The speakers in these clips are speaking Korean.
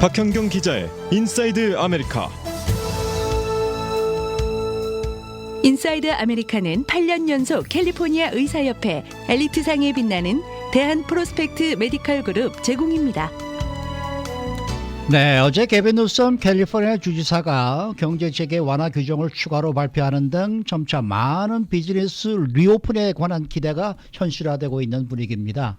박현경 기자의 인사이드 아메리카. 인사이드 아메리카는 8년 연속 캘리포니아 의사협회 엘리트상에 빛나는 대한 프로스펙트 메디컬 그룹 제공입니다. 네, 어제 개빈 뉴섬 캘리포니아 주지사가 경제 재개 완화 규정을 추가로 발표하는 등 점차 많은 비즈니스 리오픈에 관한 기대가 현실화되고 있는 분위기입니다.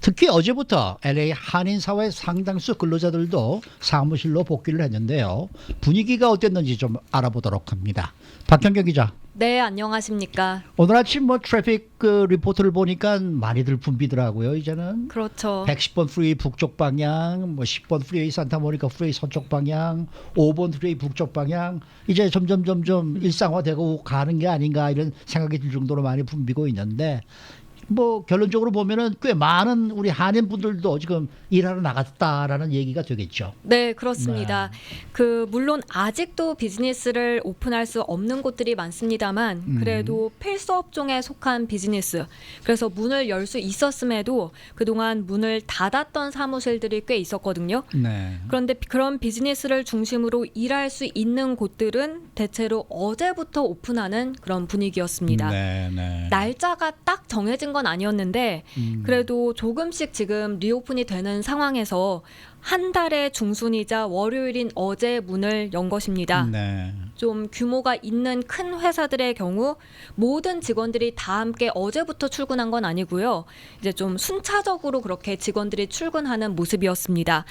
특히 어제부터 LA 한인 사회 상당수 근로자들도 사무실로 복귀를 했는데요. 분위기가 어땠는지 좀 알아보도록 합니다. 박현경 기자. 네, 안녕하십니까. 오늘 아침 뭐 트래픽 그 리포트를 보니까 많이들 붐비더라고요. 이제는 그렇죠. 110번 프리웨이 북쪽 방향, 뭐 10번 프리웨이 산타모니카 프리웨이 서쪽 방향, 5번 프리웨이 북쪽 방향 이제 점점 점점 일상화되고 가는 게 아닌가 이런 생각이 들 정도로 많이 붐비고 있는데 뭐 결론적으로 보면은 꽤 많은 우리 한인 분들도 지금 일하러 나갔다라는 얘기가 되겠죠. 네, 그렇습니다. 그 물론 아직도 비즈니스를 오픈할 수 없는 곳들이 많습니다만 음. 그래도 필수 업종에 속한 비즈니스. 그래서 문을 열 수 있었음에도 그동안 문을 닫았던 사무실들이 꽤 있었거든요. 네. 그런데 그런 비즈니스를 중심으로 일할 수 있는 곳들은 대체로 어제부터 오픈하는 그런 분위기였습니다. 네, 네. 날짜가 딱 정해진 건 아니었는데 음. 그래도 조금씩 지금 리오픈이 되는 상황에서 한 달의 중순이자 월요일인 어제 문을 연 것입니다. 네. 좀 규모가 있는 큰 회사들의 경우 모든 직원들이 다 함께 어제부터 출근한 건 아니고요. 이제 좀 순차적으로 그렇게 직원들이 출근하는 모습이었습니다.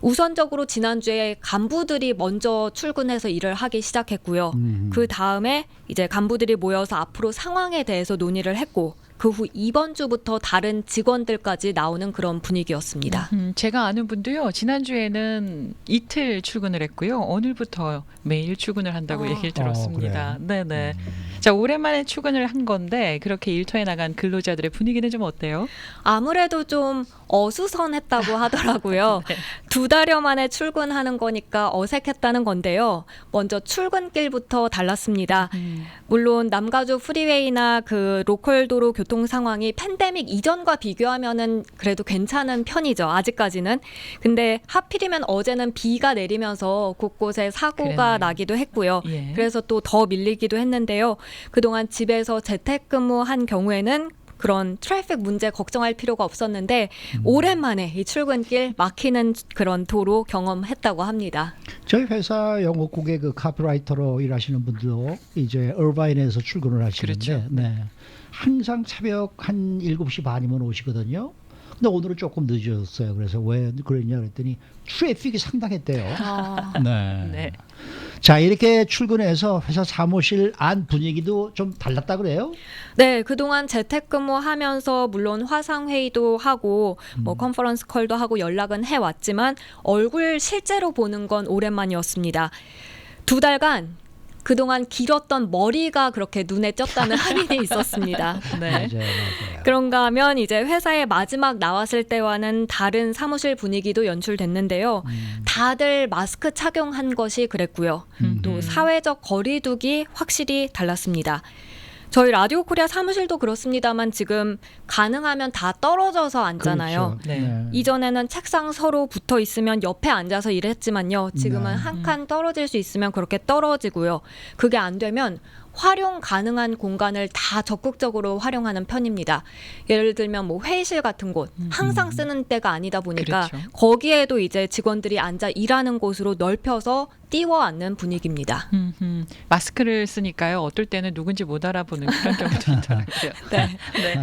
우선적으로 지난주에 간부들이 먼저 출근해서 일을 하기 시작했고요. 음. 그 다음에 이제 간부들이 모여서 앞으로 상황에 대해서 논의를 했고 그 후 이번 주부터 다른 직원들까지 나오는 그런 분위기였습니다. 음, 제가 아는 분도요. 지난주에는 이틀 출근을 했고요. 오늘부터 매일 출근을 한다고 아. 얘기를 어, 들었습니다. 그래요? 네네. 자 오랜만에 출근을 한 건데 그렇게 일터에 나간 근로자들의 분위기는 좀 어때요? 아무래도 좀 어수선했다고 하더라고요. 네. 두 달여 만에 출근하는 거니까 어색했다는 건데요. 먼저 출근길부터 달랐습니다. 물론 남가주 프리웨이나 그 로컬 도로 교통 상황이 팬데믹 이전과 비교하면은 그래도 괜찮은 편이죠. 아직까지는. 근데 하필이면 어제는 비가 내리면서 곳곳에 사고가 그랬네요. 나기도 했고요. 예. 그래서 또 더 밀리기도 했는데요. 그동안 집에서 재택근무한 경우에는 그런 트래픽 문제 걱정할 필요가 없었는데 오랜만에 이 출근길 막히는 그런 도로 경험했다고 합니다. 저희 회사 영업국의 그 카피라이터로 일하시는 분도 이제 얼바인에서 출근을 하시는데 그렇죠. 네. 항상 새벽 한 7시 반이면 오시거든요. 근데 오늘은 조금 늦었어요. 그래서 왜 그랬냐 그랬더니 트래픽이 상당했대요. 아, 네. 네. 자, 이렇게 출근해서 회사 사무실 안 분위기도 좀 달랐다 그래요? 네, 그동안 재택근무하면서 물론 화상 회의도 하고 뭐 컨퍼런스 콜도 하고 연락은 해왔지만 얼굴 실제로 보는 건 오랜만이었습니다. 두 달간 그동안 길었던 머리가 그렇게 눈에 띄었다는 할인이 있었습니다. 네. 맞아요. 맞아요. 그런가 하면 이제 회사에 마지막 나왔을 때와는 다른 사무실 분위기도 연출됐는데요. 다들 마스크 착용한 것이 그랬고요. 음. 또 사회적 거리두기 확실히 달랐습니다. 저희 라디오 코리아 사무실도 그렇습니다만 지금 가능하면 다 떨어져서 앉잖아요. 그렇죠. 네. 이전에는 책상 서로 붙어 있으면 옆에 앉아서 일했지만요. 지금은 네. 한칸 떨어질 수 있으면 그렇게 떨어지고요. 그게 안 되면 활용 가능한 공간을 다 적극적으로 활용하는 편입니다. 예를 들면 뭐 회의실 같은 곳 항상 쓰는 때가 아니다 보니까 음. 그렇죠. 거기에도 이제 직원들이 앉아 일하는 곳으로 넓혀서 띄워 앉는 분위기입니다. 음, 음. 마스크를 쓰니까요. 어떨 때는 누군지 못 알아보는 그런 경우도 있더라고요. 네. 네.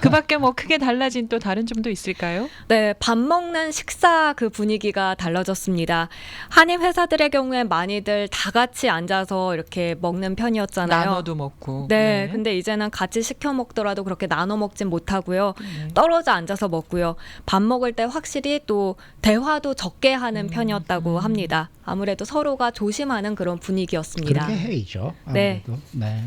그 밖에 뭐 크게 달라진 또 다른 점도 있을까요? 네, 밥 먹는 식사 그 분위기가 달라졌습니다. 한인 회사들의 경우에 많이들 다 같이 앉아서 이렇게 먹는 편이었잖아요. 나눠도 먹고. 네, 근데 이제는 같이 시켜 먹더라도 그렇게 나눠 먹진 못하고요. 네. 떨어져 앉아서 먹고요. 밥 먹을 때 확실히 또 대화도 적게 하는 음, 편이었다고 합니다. 아무래도 서로 가 조심하는 그런 분위기였습니다. 그렇게 해이죠. 네. 아무래도. 네.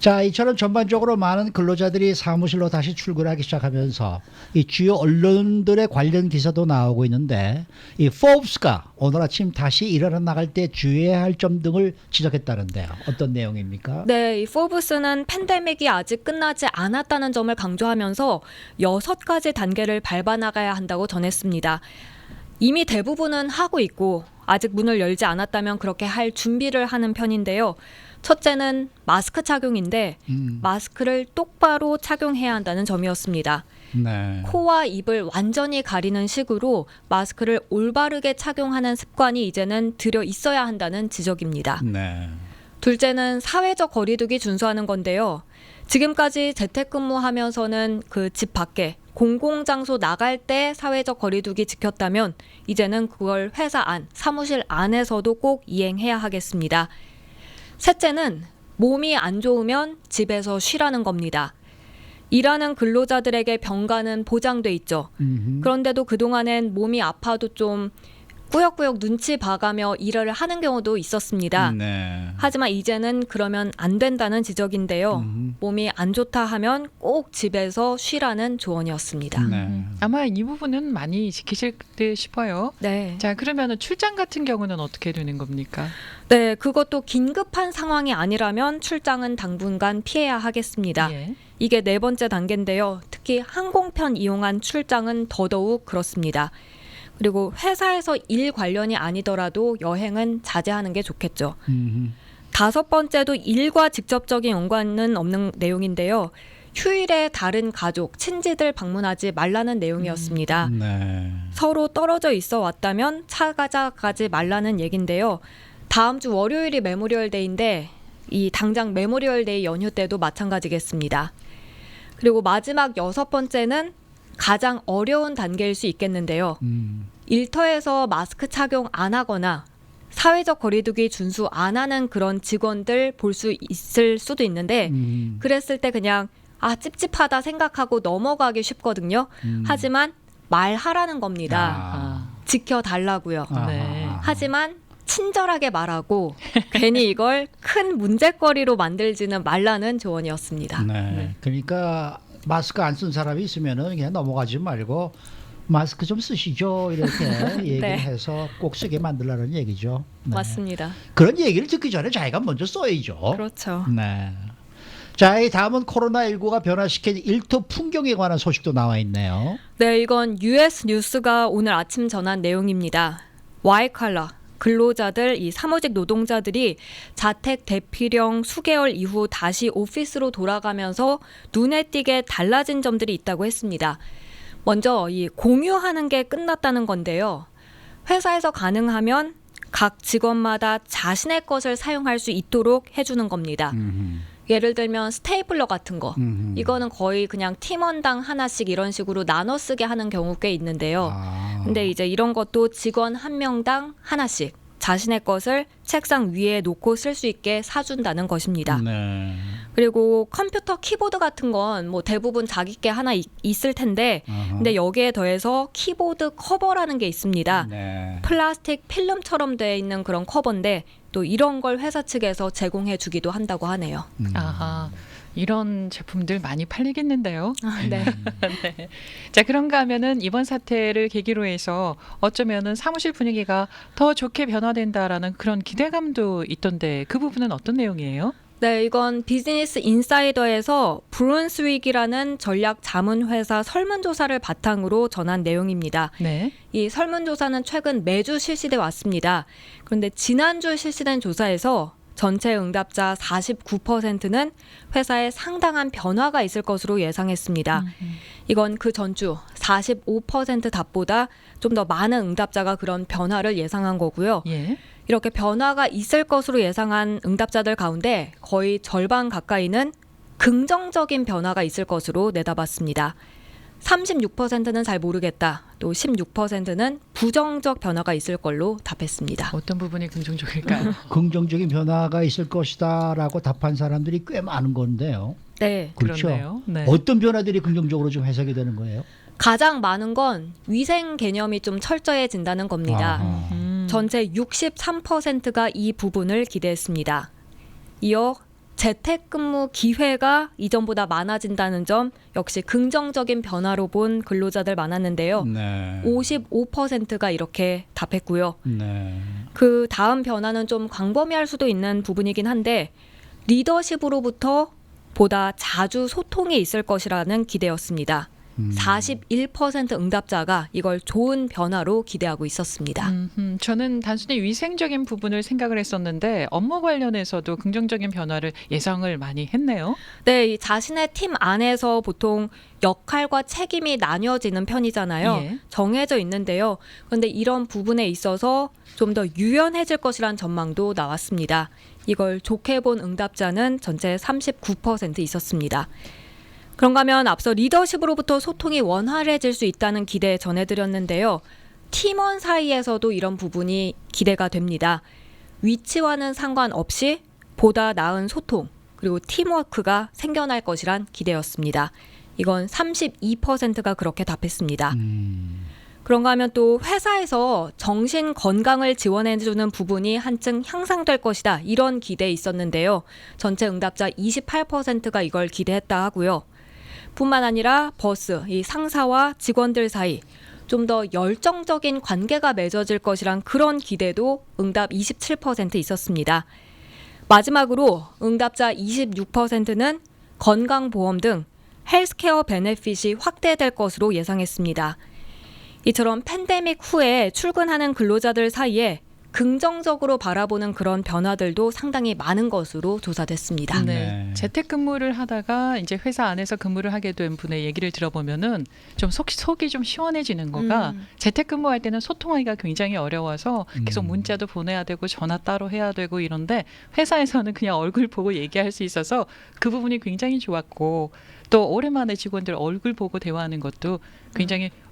자, 이처럼 전반적으로 많은 근로자들이 사무실로 다시 출근하기 시작하면서 이 주요 언론들의 관련 기사도 나오고 있는데 이 포브스가 오늘 아침 다시 일하러 나갈 때 주의해야 할 점 등을 지적했다는데요. 어떤 내용입니까? 네, 이 포브스는 팬데믹이 아직 끝나지 않았다는 점을 강조하면서 여섯 가지 단계를 밟아 나가야 한다고 전했습니다. 이미 대부분은 하고 있고 아직 문을 열지 않았다면 그렇게 할 준비를 하는 편인데요. 첫째는 마스크 착용인데 음. 마스크를 똑바로 착용해야 한다는 점이었습니다. 네. 코와 입을 완전히 가리는 식으로 마스크를 올바르게 착용하는 습관이 이제는 들여 있어야 한다는 지적입니다. 네. 둘째는 사회적 거리두기 준수하는 건데요. 지금까지 재택근무하면서는 그 집 밖에 공공장소 나갈 때 사회적 거리두기 지켰다면 이제는 그걸 회사 안, 사무실 안에서도 꼭 이행해야 하겠습니다. 셋째는 몸이 안 좋으면 집에서 쉬라는 겁니다. 일하는 근로자들에게 병가는 보장돼 있죠. 그런데도 그동안엔 몸이 아파도 좀 꾸역꾸역 눈치 봐가며 일을 하는 경우도 있었습니다. 네. 하지만 이제는 그러면 안 된다는 지적인데요. 음. 몸이 안 좋다 하면 꼭 집에서 쉬라는 조언이었습니다. 네. 음, 아마 이 부분은 많이 지키실 듯 싶어요. 네. 자, 그러면은 출장 같은 경우는 어떻게 되는 겁니까? 네, 그것도 긴급한 상황이 아니라면 출장은 당분간 피해야 하겠습니다. 예. 이게 네 번째 단계인데요. 특히 항공편 이용한 출장은 더더욱 그렇습니다. 그리고 회사에서 일 관련이 아니더라도 여행은 자제하는 게 좋겠죠. 음흠. 다섯 번째도 일과 직접적인 연관은 없는 내용인데요. 휴일에 다른 가족, 친지들 방문하지 말라는 내용이었습니다. 네. 서로 떨어져 있어 왔다면 찾아가지 말라는 얘긴데요. 다음 주 월요일이 메모리얼 데이인데 이 당장 메모리얼 데이 연휴 때도 마찬가지겠습니다. 그리고 마지막 여섯 번째는 가장 어려운 단계일 수 있겠는데요. 음. 일터에서 마스크 착용 안 하거나 사회적 거리두기 준수 안 하는 그런 직원들 볼 수 있을 수도 있는데 음. 그랬을 때 그냥 아 찝찝하다 생각하고 넘어가기 쉽거든요. 음. 하지만 말하라는 겁니다. 아. 지켜달라고요. 아하. 네. 하지만 친절하게 말하고 괜히 이걸 큰 문제거리로 만들지는 말라는 조언이었습니다. 네. 네. 그러니까 마스크 안 쓴 사람이 있으면은 그냥 넘어가지 말고 마스크 좀 쓰시죠 이렇게 얘기를 네. 해서 꼭 쓰게 만들라는 얘기죠. 네. 맞습니다. 그런 얘기를 듣기 전에 자기가 먼저 써야죠. 그렇죠. 네. 자, 이 다음은 코로나19가 변화시킨 일터 풍경에 관한 소식도 나와 있네요. 네, 이건 US 뉴스가 오늘 아침 전한 내용입니다. 와이칼라 근로자들, 이 사무직 노동자들이 자택 대피령 수개월 이후 다시 오피스로 돌아가면서 눈에 띄게 달라진 점들이 있다고 했습니다. 먼저 이 공유하는 게 끝났다는 건데요. 회사에서 가능하면 각 직원마다 자신의 것을 사용할 수 있도록 해주는 겁니다. 예를 들면 스테이플러 같은 거. 음흠. 이거는 거의 그냥 팀원당 하나씩 이런 식으로 나눠 쓰게 하는 경우 꽤 있는데요. 아. 근데 이제 이런 것도 직원 한 명당 하나씩 자신의 것을 책상 위에 놓고 쓸 수 있게 사준다는 것입니다. 네. 그리고 컴퓨터 키보드 같은 건 뭐 대부분 자기 게 하나 있, 있을 텐데 아하. 근데 여기에 더해서 키보드 커버라는 게 있습니다. 네. 플라스틱 필름처럼 되어 있는 그런 커버인데 또 이런 걸 회사 측에서 제공해 주기도 한다고 하네요. 음. 아하. 이런 제품들 많이 팔리겠는데요. 네. 네. 자, 그런가 하면은 이번 사태를 계기로 해서 어쩌면은 사무실 분위기가 더 좋게 변화된다라는 그런 기대감도 있던데 그 부분은 어떤 내용이에요? 네, 이건 비즈니스 인사이더에서 브룬스윅이라는 전략 자문 회사 설문조사를 바탕으로 전한 내용입니다. 네. 이 설문조사는 최근 매주 실시돼 왔습니다. 그런데 지난주 실시된 조사에서 전체 응답자 49%는 회사에 상당한 변화가 있을 것으로 예상했습니다. 이건 그 전주 45% 답보다 좀 더 많은 응답자가 그런 변화를 예상한 거고요. 예. 이렇게 변화가 있을 것으로 예상한 응답자들 가운데 거의 절반 가까이는 긍정적인 변화가 있을 것으로 내다봤습니다. 36%는 잘 모르겠다. 또 16%는 부정적 변화가 있을 걸로 답했습니다. 어떤 부분이 긍정적일까요? 긍정적인 변화가 있을 것이다라고 답한 사람들이 꽤 많은 건데요. 네. 그렇죠. 그렇네요. 네. 어떤 변화들이 긍정적으로 좀 해석이 되는 거예요? 가장 많은 건 위생 개념이 좀 철저해진다는 겁니다. 아하. 음. 전체 63%가 이 부분을 기대했습니다. 이어 재택근무 기회가 이전보다 많아진다는 점 역시 긍정적인 변화로 본 근로자들 많았는데요. 네. 55%가 이렇게 답했고요. 네. 그 다음 변화는 좀 광범위할 수도 있는 부분이긴 한데 리더십으로부터 보다 자주 소통이 있을 것이라는 기대였습니다. 음. 41% 응답자가 이걸 좋은 변화로 기대하고 있었습니다. 음, 저는 단순히 위생적인 부분을 생각을 했었는데 업무 관련해서도 긍정적인 변화를 예상을 많이 했네요. 네, 이 자신의 팀 안에서 보통 역할과 책임이 나뉘어지는 편이잖아요. 예. 정해져 있는데요. 그런데 이런 부분에 있어서 좀 더 유연해질 것이란 전망도 나왔습니다. 이걸 좋게 본 응답자는 전체 39% 있었습니다. 그런가 하면 앞서 리더십으로부터 소통이 원활해질 수 있다는 기대 전해드렸는데요. 팀원 사이에서도 이런 부분이 기대가 됩니다. 위치와는 상관없이 보다 나은 소통, 그리고 팀워크가 생겨날 것이란 기대였습니다. 이건 32%가 그렇게 답했습니다. 음. 그런가 하면 또 회사에서 정신 건강을 지원해주는 부분이 한층 향상될 것이다. 이런 기대 있었는데요. 전체 응답자 28%가 이걸 기대했다 하고요. 뿐만 아니라 버스, 이 상사와 직원들 사이 좀 더 열정적인 관계가 맺어질 것이란 그런 기대도 응답 27% 있었습니다. 마지막으로 응답자 26%는 건강보험 등 헬스케어 베네핏이 확대될 것으로 예상했습니다. 이처럼 팬데믹 후에 출근하는 근로자들 사이에 긍정적으로 바라보는 그런 변화들도 상당히 많은 것으로 조사됐습니다. 네. 네. 재택근무를 하다가 이제 회사 안에서 근무를 하게 된 분의 얘기를 들어보면은 좀 속, 속이 좀 시원해지는 거가 음. 재택근무할 때는 소통하기가 굉장히 어려워서 계속 음. 문자도 보내야 되고 전화 따로 해야 되고 이런데 회사에서는 그냥 얼굴 보고 얘기할 수 있어서 그 부분이 굉장히 좋았고 또 오랜만에 직원들 얼굴 보고 대화하는 것도 굉장히 음,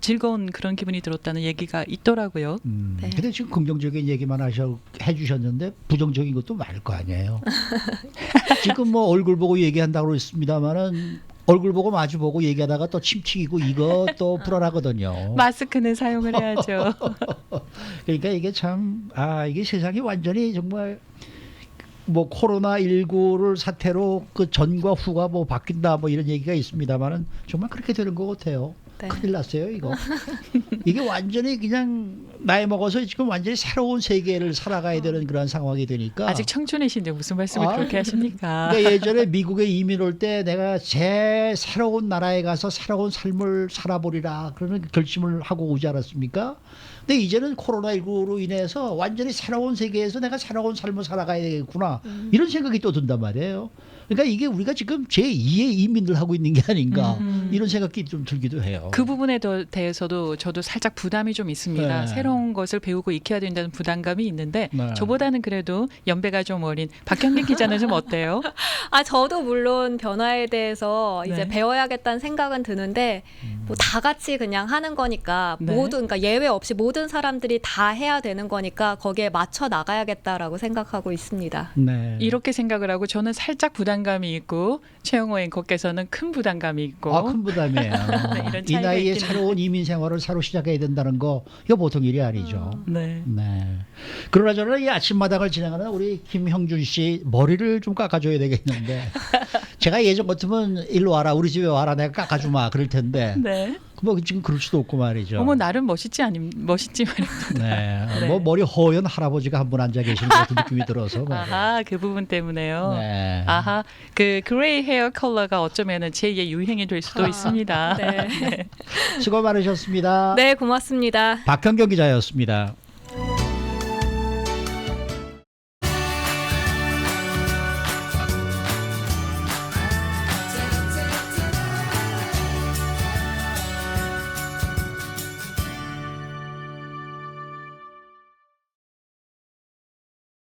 즐거운 그런 기분이 들었다는 얘기가 있더라고요. 음. 네. 근데 지금 긍정적인 얘기만 하셔 해주셨는데 부정적인 것도 많을 거 아니에요. 지금 뭐 얼굴 보고 얘기한다고 했습니다만은 얼굴 보고 마주 보고 얘기하다가 또 침튀기고 이거 또 불안하거든요. 마스크는 사용을 해야죠. 그러니까 이게 참 아 이게 세상이 완전히 정말 뭐 코로나 19를 사태로 그 전과 후가 뭐 바뀐다 뭐 이런 얘기가 있습니다만은 정말 그렇게 되는 것 같아요. 네. 큰일 났어요 이거. 이게 완전히 그냥 나이 먹어서 지금 완전히 새로운 세계를 살아가야 되는 그런 상황이 되니까. 아직 청춘이신데 무슨 말씀을 아, 그렇게 하십니까? 그러니까 예전에 미국에 이민 올 때 내가 제 새로운 나라에 가서 새로운 삶을 살아보리라 그러는 결심을 하고 오지 않았습니까? 근데 이제는 코로나19로 인해서 완전히 새로운 세계에서 내가 새로운 삶을 살아가야 되겠구나 이런 생각이 또 든단 말이에요. 그러니까 이게 우리가 지금 제2의 이민을 하고 있는 게 아닌가 음. 이런 생각이 좀 들기도 해요. 그 부분에 더- 대해서도 저도 살짝 부담이 좀 있습니다. 네. 새로운 것을 배우고 익혀야 된다는 부담감이 있는데 네. 저보다는 그래도 연배가 좀 어린 박현민 기자는 좀 어때요? 아 저도 물론 변화에 대해서 이제 네. 배워야겠다는 생각은 드는데 뭐 다 같이 그냥 하는 거니까 네. 모두 그러니까 예외 없이 모든 사람들이 다 해야 되는 거니까 거기에 맞춰 나가야겠다라고 생각하고 있습니다. 네. 이렇게 생각을 하고 저는 살짝 부담감이 있고 최영호 앵커께서는 큰 부담감이 있고 아, 큰 부담이에요. 네, 이런 이 차이가 나이에 있긴 새로운 이민 생활을 새로 시작해야 된다는 거 이거 보통 일이 아니죠. 네. 네. 그러나 저는 이 아침마당을 진행하는 우리 김형준 씨 머리를 좀 깎아줘야 되겠는데 제가 예전 같으면 일로 와라 우리 집에 와라 내가 깎아주마 그럴 텐데 네. 뭐 지금 그럴 수도 없고 말이죠. 어머 나름 멋있지 아님 멋있지 말입니다. 네. 네. 뭐 머리 허연 할아버지가 한 분 앉아 계시는 것 같은 느낌이 들어서 말이에요. 아하 그 부분 때문에요. 네. 아하 그 그레이 헤어 컬러가 어쩌면은 제2의 유행이 될 수도 아, 있습니다. 네. 수고 많으셨습니다. 네, 고맙습니다. 박현경 기자였습니다.